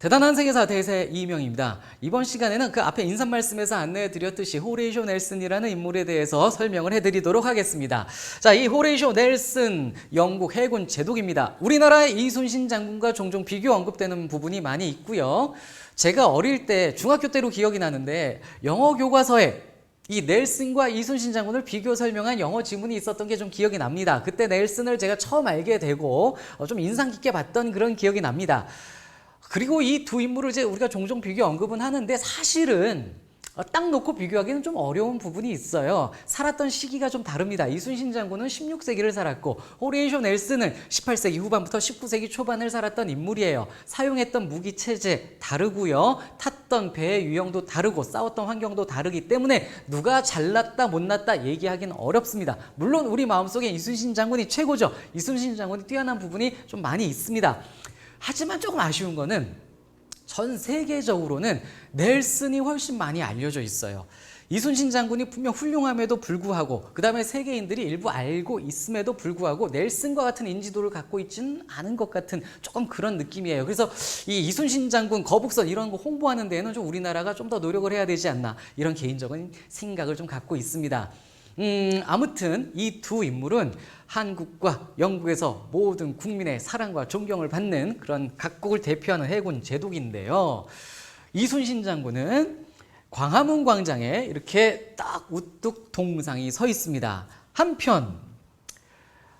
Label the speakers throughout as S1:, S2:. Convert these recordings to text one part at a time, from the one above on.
S1: 대단한 세계사 대세 이명입니다. 이번 시간에는 그 앞에 인사 말씀에서 안내해 드렸듯이 호레이쇼 넬슨이라는 인물에 대해서 설명을 해 드리도록 하겠습니다. 자, 이 호레이쇼 넬슨 영국 해군 제독입니다. 우리나라의 이순신 장군과 종종 비교 언급되는 부분이 많이 있고요. 제가 어릴 때 중학교 때로 기억이 나는데 영어 교과서에 이 넬슨과 이순신 장군을 비교 설명한 영어 지문이 있었던 게 좀 기억이 납니다. 그때 넬슨을 제가 처음 알게 되고 어, 좀 인상 깊게 봤던 그런 기억이 납니다. 그리고 이 두 인물을 이제 우리가 종종 비교 언급은 하는데 사실은 어, 딱 놓고 비교하기는 좀 어려운 부분이 있어요. 살았던 시기가 좀 다릅니다. 이순신 장군은 16세기를 살았고 호레이쇼 넬슨은 18세기 후반부터 19세기 초반을 살았던 인물이에요. 사용했던 무기 체제 다르고요. 탔던 배의 유형도 다르고 싸웠던 환경도 다르기 때문에 누가 잘났다 못났다 얘기하기는 어렵습니다. 물론 우리 마음속에 이순신 장군이 최고죠. 이순신 장군이 뛰어난 부분이 좀 많이 있습니다. 하지만 조금 아쉬운 거는 전 세계적으로는 넬슨이 훨씬 많이 알려져 있어요. 이순신 장군이 분명 훌륭함에도 불구하고 그 다음에 세계인들이 일부 알고 있음에도 불구하고 넬슨과 같은 인지도를 갖고 있지는 않은 것 같은 조금 그런 느낌이에요. 그래서 이 이순신 장군 거북선 이런 거 홍보하는 데에는 좀 우리나라가 좀 더 노력을 해야 되지 않나 이런 개인적인 생각을 좀 갖고 있습니다. 음, 아무튼 이 두 인물은 한국과 영국에서 모든 국민의 사랑과 존경을 받는 그런 각국을 대표하는 해군 제독인데요. 이순신 장군은 광화문 광장에 이렇게 딱 우뚝 동상이 서 있습니다. 한편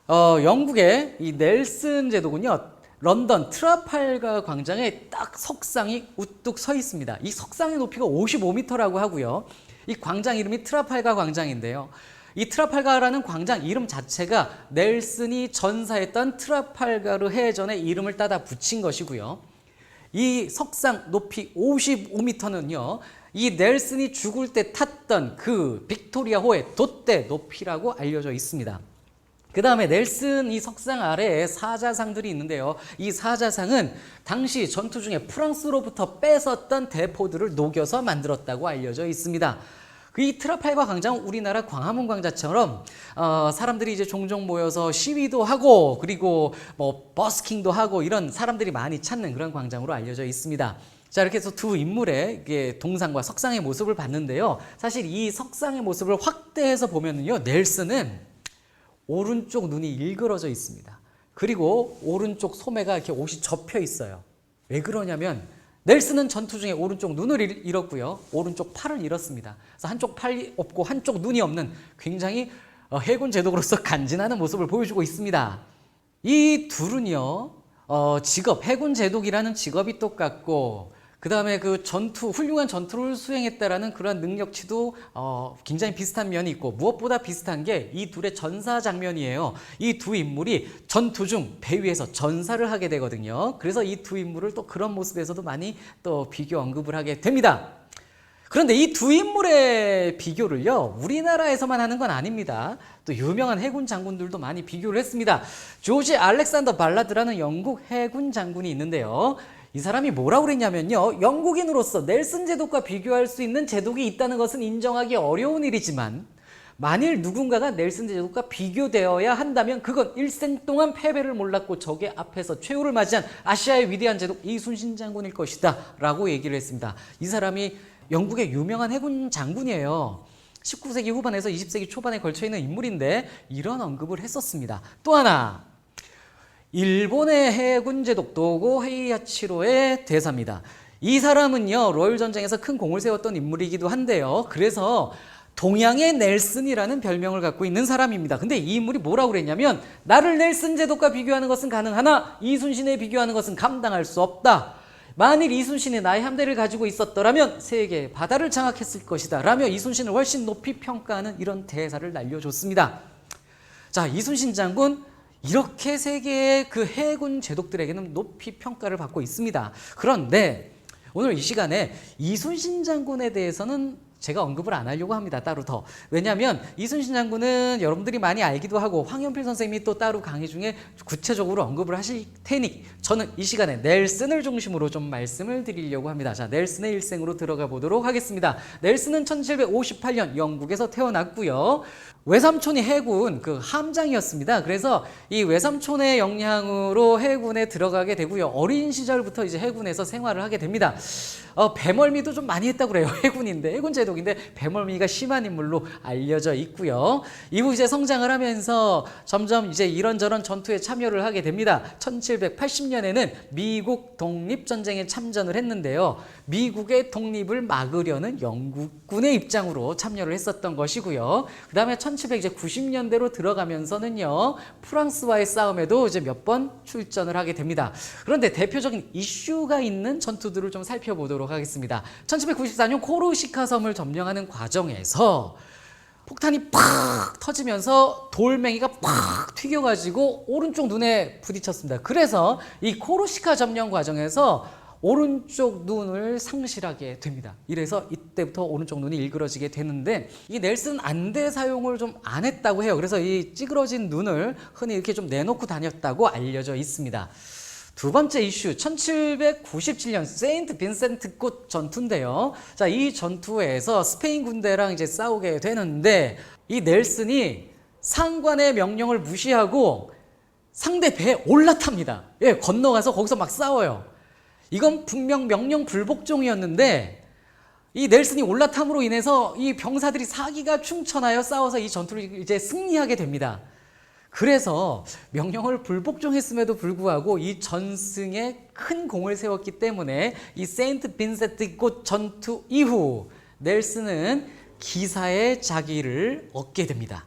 S1: 어, 영국의 이 넬슨 제독은요. 런던 트라팔가 광장에 딱 석상이 우뚝 서 있습니다. 이 석상의 높이가 55m라고 하고요. 이 광장 이름이 트라팔가 광장인데요. 이 트라팔가라는 광장 이름 자체가 넬슨이 전사했던 트라팔가르 해전의 이름을 따다 붙인 것이고요. 이 석상 높이 55m는요. 이 넬슨이 죽을 때 탔던 그 빅토리아 호의 돛대 높이라고 알려져 있습니다. 그 다음에 넬슨 이 석상 아래에 사자상들이 있는데요. 이 사자상은 당시 전투 중에 프랑스로부터 뺏었던 대포들을 녹여서 만들었다고 알려져 있습니다. 그이 트라팔가 광장 우리나라 광화문 광장처럼 어, 사람들이 이제 종종 모여서 시위도 하고 그리고 뭐 버스킹도 하고 이런 사람들이 많이 찾는 그런 광장으로 알려져 있습니다. 자 이렇게 해서 두 인물의 동상과 석상의 모습을 봤는데요. 사실 이 석상의 모습을 확대해서 보면은요, 넬슨은 오른쪽 눈이 일그러져 있습니다. 그리고 오른쪽 소매가 이렇게 옷이 접혀 있어요. 왜 그러냐면 넬슨은 전투 중에 오른쪽 눈을 잃- 잃었고요. 오른쪽 팔을 잃었습니다. 그래서 한쪽 팔이 없고 한쪽 눈이 없는 굉장히 어, 해군 제독으로서 간지나는 모습을 보여주고 있습니다. 이 둘은요, 어, 직업, 해군 제독이라는 직업이 똑같고, 그 다음에 그 전투, 훌륭한 전투를 수행했다라는 그런 능력치도 어, 굉장히 비슷한 면이 있고, 무엇보다 비슷한 게 이 둘의 전사 장면이에요. 이 두 인물이 전투 중 배 위에서 전사를 하게 되거든요. 그래서 이 두 인물을 또 그런 모습에서도 많이 또 비교 언급을 하게 됩니다. 그런데 이 두 인물의 비교를요, 우리나라에서만 하는 건 아닙니다. 또 유명한 해군 장군들도 많이 비교를 했습니다. 조지 알렉산더 발라드라는 영국 해군 장군이 있는데요. 이 사람이 뭐라고 그랬냐면요. 영국인으로서 넬슨 제독과 비교할 수 있는 제독이 있다는 것은 인정하기 어려운 일이지만, 만일 누군가가 넬슨 제독과 비교되어야 한다면 그건 일생 동안 패배를 몰랐고 적의 앞에서 최후를 맞이한 아시아의 위대한 제독 이순신 장군일 것이다 라고 얘기를 했습니다. 이 사람이 영국의 유명한 해군 장군이에요. 19세기 후반에서 20세기 초반에 걸쳐 있는 인물인데 이런 언급을 했었습니다. 또 하나 일본의 해군 제독 도고 헤이야치로의 대사입니다. 이 사람은요 로열 전쟁에서 큰 공을 세웠던 인물이기도 한데요. 그래서 동양의 넬슨이라는 별명을 갖고 있는 사람입니다. 근데 이 인물이 뭐라고 그랬냐면 나를 넬슨 제독과 비교하는 것은 가능하나 이순신에 비교하는 것은 감당할 수 없다. 만일 이순신이 나의 함대를 가지고 있었더라면 세계 바다를 장악했을 것이다. 라며 이순신을 훨씬 높이 평가하는 이런 대사를 날려줬습니다. 자, 이순신 장군 이렇게 세계의 그 해군 제독들에게는 높이 평가를 받고 있습니다. 그런데 오늘 이 시간에 이순신 장군에 대해서는 제가 언급을 안 하려고 합니다. 따로 더. 왜냐하면 이순신 장군은 여러분들이 많이 알기도 하고 황현필 선생님이 또 따로 강의 중에 구체적으로 언급을 하실 테니 저는 이 시간에 넬슨을 중심으로 좀 말씀을 드리려고 합니다. 자, 넬슨의 일생으로 들어가 보도록 하겠습니다. 넬슨은 1758년 영국에서 태어났고요. 외삼촌이 해군 그 함장이었습니다. 그래서 이 외삼촌의 영향으로 해군에 들어가게 되고요. 어린 시절부터 이제 해군에서 생활을 하게 됩니다. 어, 배멀미도 좀 많이 했다고 그래요. 해군인데 해군 제독인데 배멀미가 심한 인물로 알려져 있고요. 이후 이제 성장을 하면서 점점 이제 이런저런 전투에 참여를 하게 됩니다. 1780년에는 미국 독립 전쟁에 참전을 했는데요. 미국의 독립을 막으려는 영국군의 입장으로 참여를 했었던 것이고요. 그다음에 1790년대로 들어가면서는요. 프랑스와의 싸움에도 이제 몇 번 출전을 하게 됩니다. 그런데 대표적인 이슈가 있는 전투들을 좀 살펴보도록 하겠습니다. 1794년 코르시카 섬을 점령하는 과정에서 폭탄이 팍 터지면서 돌멩이가 팍 튀겨가지고 오른쪽 눈에 부딪혔습니다. 그래서 이 코르시카 점령 과정에서 오른쪽 눈을 상실하게 됩니다. 이래서 이때부터 오른쪽 눈이 일그러지게 되는데 이 넬슨 안대 사용을 좀 안 했다고 해요. 그래서 이 찌그러진 눈을 흔히 이렇게 좀 내놓고 다녔다고 알려져 있습니다. 두 번째 이슈 1797년 세인트 빈센트 꽃 전투인데요. 자, 이 전투에서 스페인 군대랑 이제 싸우게 되는데 이 넬슨이 상관의 명령을 무시하고 상대 배에 올라탑니다. 예, 건너가서 거기서 막 싸워요. 이건 분명 명령 불복종이었는데 이 넬슨이 올라탐으로 인해서 이 병사들이 사기가 충천하여 싸워서 이 전투를 이제 승리하게 됩니다. 그래서 명령을 불복종했음에도 불구하고 이 전승에 큰 공을 세웠기 때문에 이 세인트 빈센트 꽃 전투 이후 넬슨은 기사의 자기를 얻게 됩니다.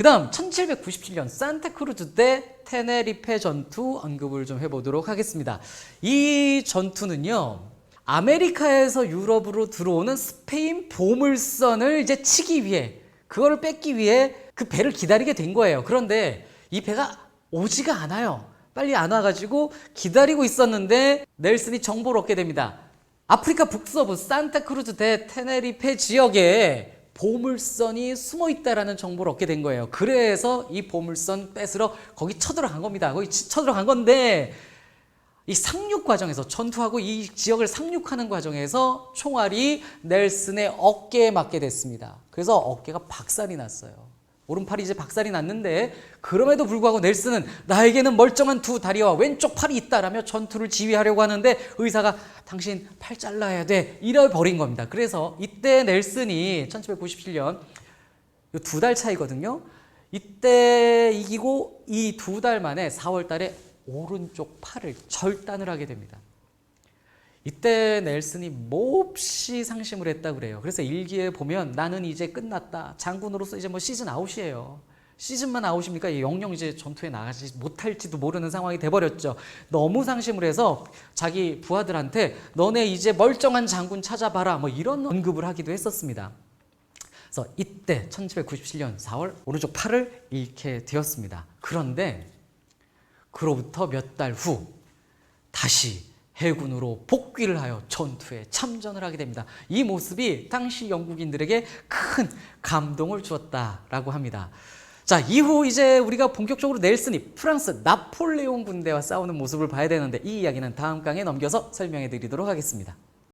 S1: 그 다음 1797년 산타크루즈 때 테네리페 전투 언급을 좀 해보도록 하겠습니다. 이 전투는요. 아메리카에서 유럽으로 들어오는 스페인 보물선을 이제 치기 위해 그거를 뺏기 위해 그 배를 기다리게 된 거예요. 그런데 이 배가 오지가 않아요. 빨리 안 와가지고 기다리고 있었는데 넬슨이 정보를 얻게 됩니다. 아프리카 북서부 산타크루즈 대 테네리페 지역에 보물선이 숨어 있다라는 정보를 얻게 된 거예요. 그래서 이 보물선 뺏으러 거기 쳐들어간 겁니다. 거기 치- 쳐들어간 건데 이 상륙 과정에서 전투하고 이 지역을 상륙하는 과정에서 총알이 넬슨의 어깨에 맞게 됐습니다. 그래서 어깨가 박살이 났어요. 오른팔이 이제 박살이 났는데 그럼에도 불구하고 넬슨은 나에게는 멀쩡한 두 다리와 왼쪽 팔이 있다라며 전투를 지휘하려고 하는데 의사가 당신 팔 잘라야 돼 이래 버린 겁니다. 그래서 이때 넬슨이 1797년 두 달 차이거든요. 이때 이기고 이 두 달 만에 4월 달에 오른쪽 팔을 절단을 하게 됩니다. 이때 넬슨이 몹시 상심을 했다 그래요. 그래서 일기에 보면 나는 이제 끝났다. 장군으로서 이제 뭐 시즌 아웃이에요. 시즌만 아웃입니까? 영영 이제 전투에 나가지 못할지도 모르는 상황이 돼버렸죠. 너무 상심을 해서 자기 부하들한테 너네 이제 멀쩡한 장군 찾아봐라. 뭐 이런 언급을 하기도 했었습니다. 그래서 이때 1797년 4월 오른쪽 팔을 잃게 되었습니다. 그런데 그로부터 몇 달 후 다시 해군으로 복귀를 하여 전투에 참전을 하게 됩니다. 이 모습이 당시 영국인들에게 큰 감동을 주었다라고 합니다. 자, 이후 이제 우리가 본격적으로 넬슨이 프랑스 나폴레옹 군대와 싸우는 모습을 봐야 되는데 이 이야기는 다음 강에 넘겨서 설명해 드리도록 하겠습니다.